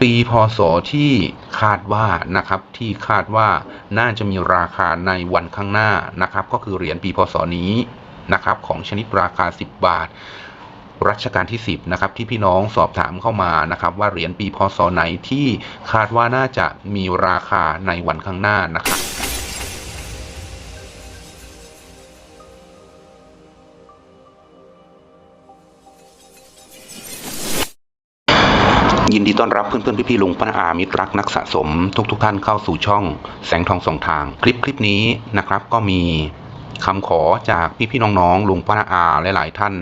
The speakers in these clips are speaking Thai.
ปีพศที่คาดว่านะครับที่คาดว่าน่าจะมีราคาในวันข้างหน้านะครับ ก็คือเหรียญปีพศนี้นะครับของชนิดราคา 10 บาท รัชกาลที่ 10นะครับที่พี่น้องสอบถามเข้ามานะครับ ว่าเหรียญปีพศไหนที่คาดว่าน่าจะมีราคาในวันข้างหน้านะครับ ยินดีต้อนรับเพื่อนๆพี่ๆลุงป้าอามิตรรักนักสะสม ทุกๆทท่านเข้าสู่ช่องแสงทองสองทาง คลิปคลิปนี้นะครับก็มีคำขอจากพี่ๆน้องๆลุงป้าอาหลายท่าน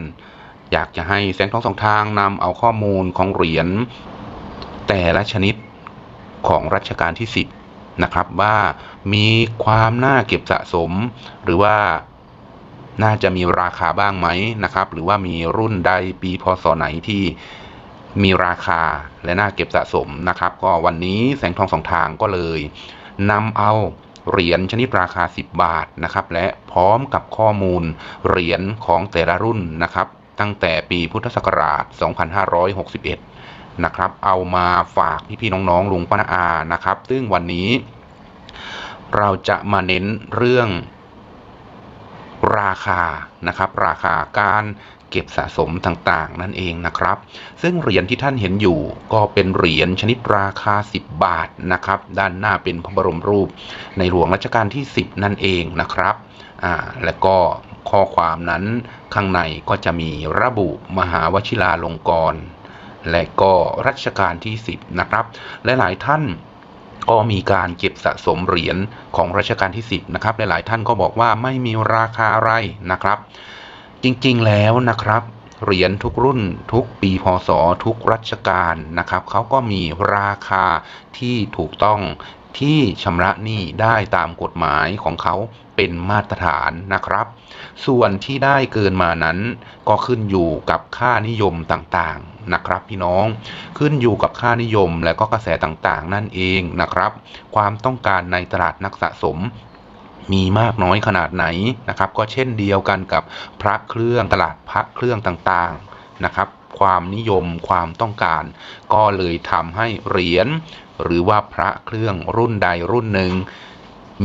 อยากจะให้แสงทองสองทางนำเอาข้อมูลของเหรียญแต่ละชนิดของรัชกาลที่ 10 นะครับว่ามีความน่าเก็บสะสม หรือว่าน่าจะมีราคาบ้างไหมนะครับ หรือว่ามีรุ่นใดปีพศไหนที่ มีราคาและน่าเก็บสะสมนะครับ ก็วันนี้แสงทองสองทางก็เลยนำเอาเหรียญชนิดราคา 10 บาทนะครับ และพร้อมกับข้อมูลเหรียญของแต่ละรุ่นนะครับ ตั้งแต่ปีพุทธศักราช 2561 นะครับ เอามาฝากพี่ๆน้องๆลุงป้านาอานะครับ ซึ่งวันนี้ เราจะมาเน้นเรื่องราคานะครับ ราคาการ เก็บสะสมต่างๆ นั่นเองนะครับ ซึ่งเหรียญที่ท่านเห็นอยู่ก็เป็นเหรียญชนิดราคา 10 บาทนะครับ ด้านหน้าเป็นพระบรมรูป ในหลวงรัชกาลที่ 10 นั่นเองนะครับอ่าและก็ข้อความนั้นข้างในก็จะมีระบุมหาวชิราลงกรณ์และก็รัชกาลที่ 10 นะครับ และหลายท่านก็มีการเก็บสะสมเหรียญของรัชกาลที่ 10 นะครับ หลายๆท่านก็บอกว่าไม่มีราคาอะไรนะครับ จริงๆแล้วนะครับ เหรียญทุกรุ่นทุกปีพศทุกรัชกาลนะครับเขาก็มีราคาที่ถูกต้องที่ชำระหนี้ได้ตามกฎหมายของเขาเป็นมาตรฐานนะครับ ส่วนที่ได้เกินมานั้น ก็ขึ้นอยู่กับค่านิยมต่างๆนะครับ พี่น้องขึ้นอยู่กับค่านิยมและก็กระแสต่างๆ นั่นเองนะครับ ความต้องการในตลาดนักสะสม มีมากน้อยขนาดไหนนะครับก็เช่นเดียวกันกับพระเครื่องตลาดพระเครื่องต่างๆนะครับความนิยมความต้องการ ก็เลยทำให้เหรียญหรือว่าพระเครื่องรุ่นใดรุ่นหนึ่ง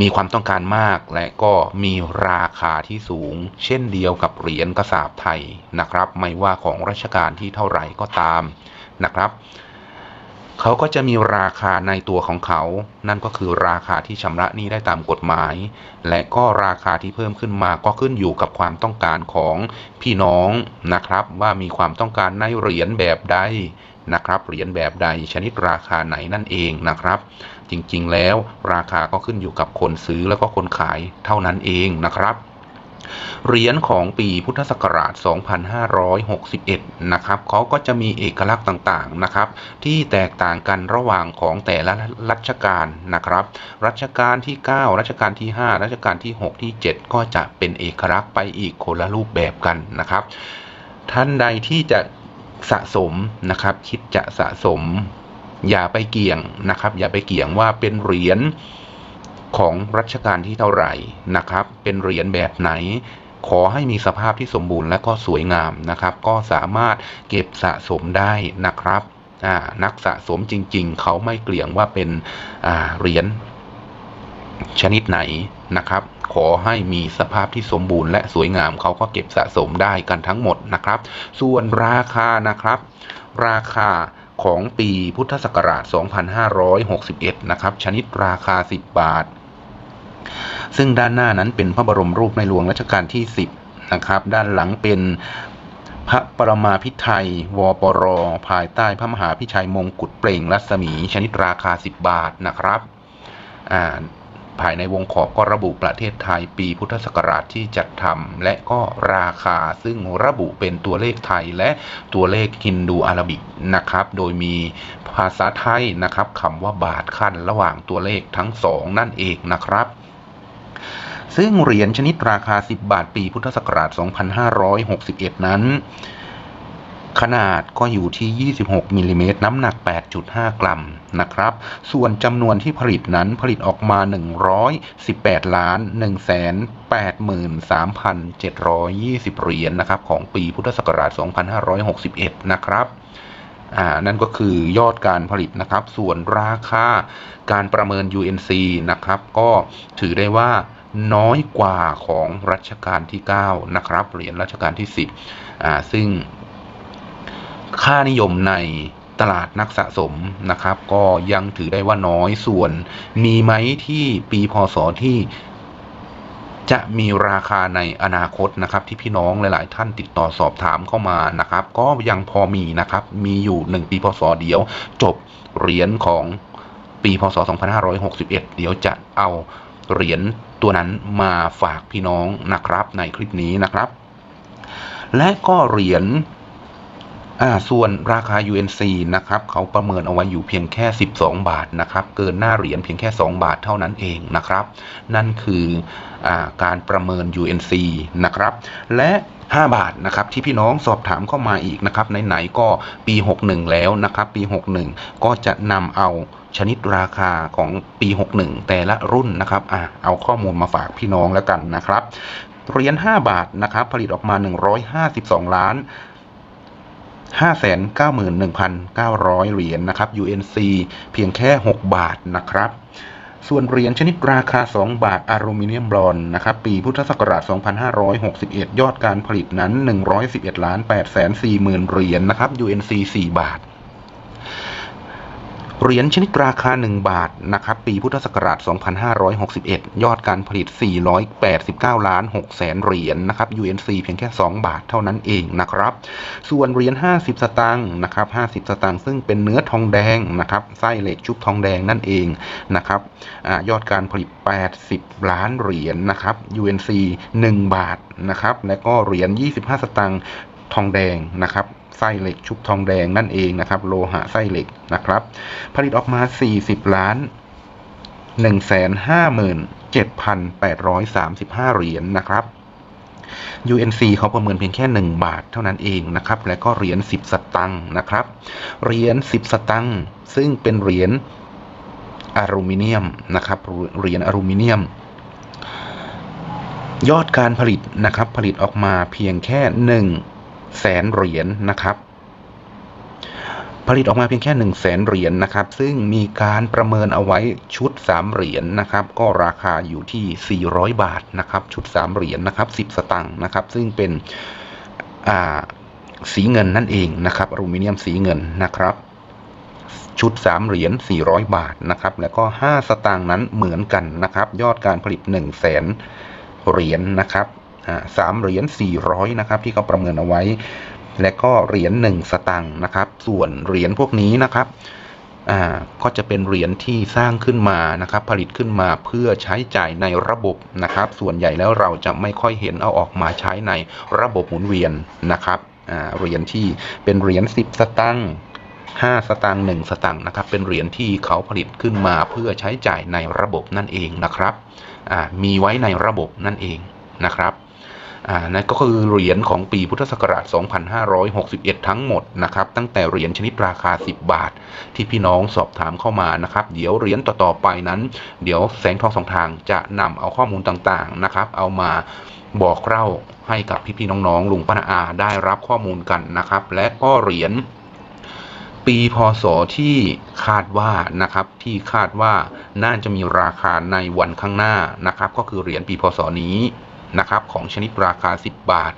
มีความต้องการมากและก็มีราคาที่สูง เช่นเดียวกับเหรียญกระสาบไทยนะครับ ไม่ว่าของรัชกาลที่เท่าไหร่ก็ตามนะครับ เขาก็จะมีราคาในตัวของเขา นั่นก็คือราคาที่ชำระหนี้ได้ตามกฎหมาย และก็ราคาที่เพิ่มขึ้นมาก็ขึ้นอยู่กับความต้องการของพี่น้องนะครับ ว่ามีความต้องการในเหรียญแบบใดนะครับ เหรียญแบบใดชนิดราคาไหนนั่นเองนะครับ จริงๆแล้วราคาก็ขึ้นอยู่กับคนซื้อแล้วก็คนขายเท่านั้นเองนะครับ เหรียญของปีพุทธศักราช 2561 นะครับเขาก็จะมีเอกลักษณ์ต่างๆ นะครับ ที่แตกต่างกันระหว่างของแต่ละรัชกาลนะครับ รัชกาลที่ 9 รัชกาลที่ 5 รัชกาลที่ 6 ที่ 7 ก็จะเป็นเอกลักษณ์ไปอีกคนละรูปแบบกันนะครับ ท่านใดที่จะสะสมนะครับ คิดจะสะสม อย่าไปเกี่ยงนะครับ อย่าไปเกี่ยงว่าเป็นเหรียญ ของรัชกาลที่เท่าไหร่นะครับ เป็นเหรียญแบบไหน ขอให้มีสภาพที่สมบูรณ์และก็สวยงามนะครับ ก็สามารถเก็บสะสมได้นะครับนักสะสมจริง ๆ เขาไม่เกลี่ยงว่าเป็นเหรียญชนิดไหนนะครับ ขอให้มีสภาพที่สมบูรณ์และสวยงามเขาก็เก็บสะสมได้กันทั้งหมดนะครับ ส่วนราคานะครับ ราคาของปีพุทธศักราช 2561 นะครับ ชนิดราคา 10 บาท ซึ่งด้านหน้านั้นเป็นพระบรมรูปในหลวงรัชกาลที่ 10 นะครับ ด้านหลังเป็นพระปรมาภิไธยวปร ภายใต้พระมหาพิชัยมงกุฎเปล่งรัศมีชนิดราคา 10 บาทนะครับอ่าภายในวงขอบก็ระบุประเทศไทยปีพุทธศักราชที่จัดทำและก็ราคาซึ่งระบุเป็นตัวเลขไทยและตัวเลขฮินดูอาราบิกนะครับ โดยมีภาษาไทยนะครับคำว่าบาทขั้นระหว่างตัวเลขทั้งสองนั่นเองนะครับ ซึ่งเหรียญชนิดราคา 10 บาทปีพุทธศักราช 2561 นั้น ขนาดก็อยู่ที่ 26มิลลิเมตรน้ำหนัก 8.5 กรัมนะครับ ส่วนจำนวนที่ผลิตนั้นผลิตออกมา 118 ล้าน 183,720 เหรียญนนะครับ ของปีพุทธศักราช 2561 นะครับอ่านั่นก็คือยอดการผลิตนะครับ ส่วนราคาการประเมิน UNC นะครับ ก็ถือได้ว่า น้อยกว่าของรัชกาลที่ 9 นะครับเหรียญรัชกาลที่ 10อ่าซึ่งค่านิยมในตลาดนักสะสมนะครับ ก็ยังถือได้ว่าน้อยส่วน มีไหมที่ปีพศที่จะมีราคาในอนาคตนะครับที่พี่น้องหลาย ๆ ท่านติดต่อสอบถามเข้ามานะครับ ก็ยังพอมีนะครับ มีอยู่1ปีพศเดียว จบเหรียญของปีพศ 2561 เดี๋ยวจะเอาเหรียญ ตัวนั้นมาฝากพี่น้องนะครับในคลิปนี้นะครับ และก็เหรียญ อ่าส่วนราคา UNC นะครับเขาประเมินเอาไว้อยู่เพียงแค่ 12 บาทนะครับเกินหน้าเหรียญเพียงแค่ 2 บาทเท่านั้นเองนะครับนั่นคืออการประเมิน UNC นะครับและ5 บาทนะครับที่พี่น้องสอบถามเข้ามาอีกนะครับไหนๆก็ปี 61 แล้วนะครับปี 61 ก็จะนำเอาชนิดราคาของปี 61 แต่ละรุ่นนะครับอะเอาข้อมูลมาฝากพี่น้องแล้วกันนะครับเหรียญ5บาทนะครับผลิตออกมา 152 ล้าน 591,900 เหรียญนะครับ UNC เพียงแค่ 6 บาทนะครับส่วนเหรียญชนิดราคา 2 บาทอลูมิเนียมบรอนนะครับปีพุทธศักราช 2561 ยอดการผลิตนั้น 111 ล้าน8 4 0 0 0 0 เหรียญนะครับ UNC 4 บาท เหรียญชนิดราคา 1 บาทนะครับปีพุทธศักราช 2561 ยอดการผลิต 489 ล้าน6แสนเหรียญนะครับ UNC เพียงแค่ 2 บาทเท่านั้นเองนะครับ ส่วนเหรียญ 50 สตางค์นะครับ 50 สตางค์ซึ่งเป็นเนื้อทองแดงนะครับไส้เหล็กชุบทองแดงนั่นเองนะครับอยอดการผลิต 80 ล้านเหรียญนะครับ UNC 1 บาทนะครับ และก็เหรียญ 25 สตางค์ทองแดงนะครับ ไส้เหล็กชุบทองแดงนั่นเองนะครับ โลหะไส้เหล็กนะครับ ผลิตออกมา 40 ล้าน 157,835 เหรียญนะครับ UNC เขาประเมินเพียงแค่ 1 บาทเท่านั้นเองนะครับ และก็เหรียญ 10 สตังค์นะครับ เหรียญ 10 สตังค์ซึ่งเป็นเหรียญอลูมิเนียมนะครับ เหรียญอลูมิเนียม ยอดการผลิตนะครับ ผลิตออกมาเพียงแค่ 1 แสนเหรียญนะครับ ผลิตออกมาเพียงแค่1 0 0 0 0แสนเหรียญนะครับ ซึ่งมีการประเมินเอาไว้ชุด 3 เหรียญนะครับ ก็ราคาอยู่ที่ 400 บาทนะครับ ชุด 3 เหรียญนะครับ 10 สตังค์นะครับ ซึ่งเป็นสีเงินนั่นเองนะครับอลูมิเนียมสีเงินนะครับชุด 3 เหรียญ 400 บาทนะครับ แล้วก็ 5 สตางค์นั้นเหมือนกันนะครับ ยอดการผลิต 1 0 0 0 0แสนเหรียญนะครับ อ่าสามเหรียญ400นะครับที่เขาประเมินเอาไว้ และก็เหรียญหนึ่งสตังค์นะครับ ส่วนเหรียญพวกนี้นะครับอ่าก็จะเป็นเหรียญที่สร้างขึ้นมานะครับ ผลิตขึ้นมาเพื่อใช้จ่ายในระบบนะครับ ส่วนใหญ่แล้วเราจะไม่ค่อยเห็นเอาออกมาใช้ในระบบหมุนเวียนนะครับอ่าเหรียญที่เป็นเหรียญ10 สตังค์5สตางค์1สตางค์นะครับ เป็นเหรียญที่เขาผลิตขึ้นมาเพื่อใช้จ่ายในระบบนั่นเองนะครับอ่ามีไว้ในระบบนั่นเองนะครับ อ่านั่นก็คือเหรียญของปีพุทธศักราช 2561 ทั้งหมดนะครับ ตั้งแต่เหรียญชนิดราคา 10 บาท ที่พี่น้องสอบถามเข้ามานะครับ เดี๋ยวเหรียญต่อๆไปนั้น เดี๋ยวแสงทองสองทางจะนำเอาข้อมูลต่างๆนะครับ เอามาบอกเล่าให้กับพี่ๆน้องๆลุงป้านาอาได้รับข้อมูลกันนะครับ และก็เหรียญปีพศที่คาดว่านะครับที่คาดว่าน่าจะมีราคาในวันข้างหน้านะครับ ก็คือเหรียญปีพศนี้ นะครับของชนิดราคา 10 บาท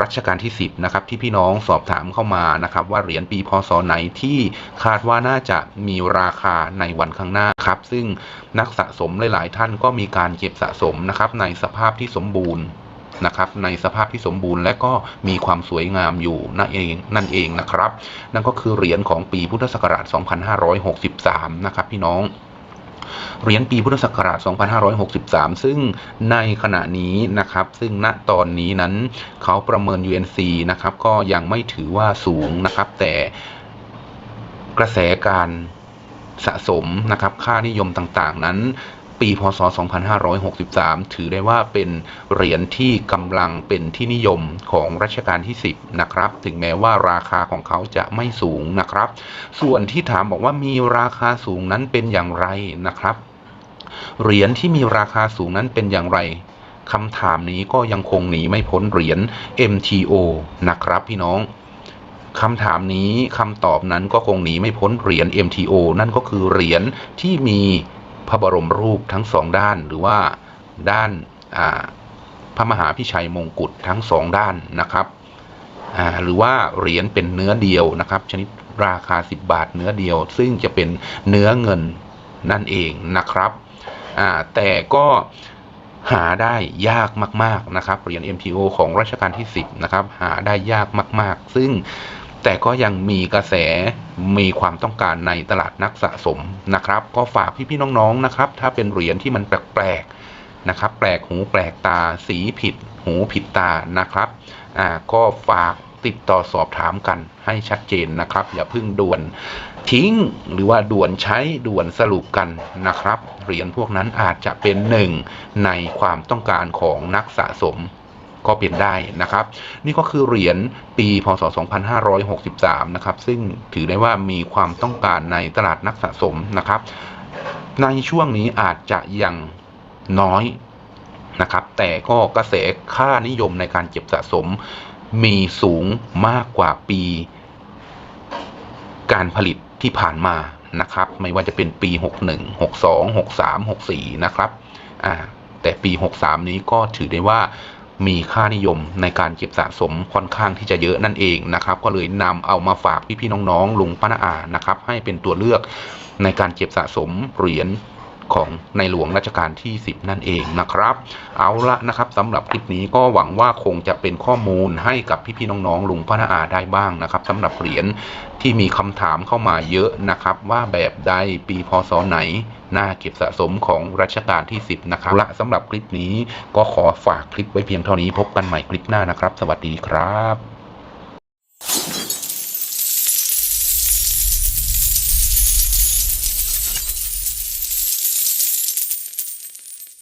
รัชกาลที่ 10นะครับที่พี่น้องสอบถามเข้ามานะครับว่าเหรียญปีพศไหนที่คาดว่าน่าจะมีราคาในวันข้างหน้าครับซึ่งนักสะสมหลาย ๆ ท่านก็มีการเก็บสะสมนะครับในสภาพที่สมบูรณ์นะครับในสภาพที่สมบูรณ์และก็มีความสวยงามอยู่นั่นเองนั่นเองนะครับ นั่นก็คือเหรียญของปีพุทธศักราช 2563 นะครับพี่น้อง เหรียญปีพุทธศักราช 2563 ซึ่งในขณะนี้นะครับ ซึ่งณตอนนี้นั้นเขาประเมิน UNC นะครับ ก็ยังไม่ถือว่าสูงนะครับ แต่กระแสการสะสมนะครับ ค่านิยมต่างๆ นั้น ปีพศ 2563 ถือได้ว่าเป็นเหรียญที่กำลังเป็นที่นิยมของรัชกาลที่ 10 นะครับ ถึงแม้ว่าราคาของเขาจะไม่สูงนะครับ ส่วนที่ถามบอกว่ามีราคาสูงนั้นเป็นอย่างไรนะครับ เหรียญที่มีราคาสูงนั้นเป็นอย่างไรคำถามนี้ก็ยังคงหนีไม่พ้นเหรียญ MTO นะครับพี่น้องคำถามนี้คำตอบนั้นก็คงหนีไม่พ้นเหรียญ MTO นั่นก็คือเหรียญที่มี พระบรมรูปทั้งสองด้าน หรือว่าด้านาพระมหาพิชัยมงกุฎทั้งสองด้านนะครับหรือว่าเหรียญเป็นเนื้อเดียวนะครับ ชนิดราคา 10 บาทเนื้อเดียว ซึ่งจะเป็นเนื้อเงินนั่นเองนะครับแต่ก็หาได้ยากมาก ๆ นะครับเหรียญ MTO ของรัชกาลที่ 10 นะครับ หาได้ยากมาก ๆ ซึ่ง แต่ก็ยังมีกระแสมีความต้องการในตลาดนักสะสมนะครับ ก็ฝากพี่ๆน้องๆนะครับ ถ้าเป็นเหรียญที่มันแปลกๆนะครับ แปลกหูแปลกตาสีผิด หูผิดตานะครับอ่าก็ฝากติดต่อสอบถามกันให้ชัดเจนนะครับ อย่าเพิ่งด่วนทิ้งหรือว่าด่วนใช้ด่วนสรุปกันนะครับ เหรียญพวกนั้นอาจจะเป็นหนึ่งในความต้องการของนักสะสม ก็เป็นได้นะครับ นี่ก็คือเหรียญปีพศ 2563 นะครับ ซึ่งถือได้ว่ามีความต้องการในตลาดนักสะสมนะครับ ในช่วงนี้อาจจะยังน้อยนะครับ แต่ก็กระแสค่านิยมในการเก็บสะสมมีสูงมากกว่าปี การผลิตที่ผ่านมานะครับ ไม่ว่าจะเป็นปี 61 62 63 64 นะครับอ่าแต่ปี 63 นี้ก็ถือได้ว่า มีค่านิยมในการเก็บสะสมค่อนข้างที่จะเยอะนั่นเองนะครับ ก็เลยนำเอามาฝากพี่ๆน้องๆลุงป้าน้าอานะครับ ให้เป็นตัวเลือกในการเก็บสะสมเหรียญ ของในหลวงรัชกาลที่ 10 นั่นเองนะครับ เอาละนะครับสำหรับคลิปนี้ก็หวังว่าคงจะเป็นข้อมูลให้กับพี่ๆน้องๆลุงป้าน้าอาได้บ้างนะครับสำหรับเหรียญที่มีคำถามเข้ามาเยอะนะครับ ว่าแบบใดปีพศไหนน่าเก็บสะสมของรัชกาลที่ 10 นะครับละสำหรับคลิปนี้ก็ขอฝากคลิปไว้เพียงเท่านี้พบกันใหม่คลิปหน้านะครับ สวัสดีครับ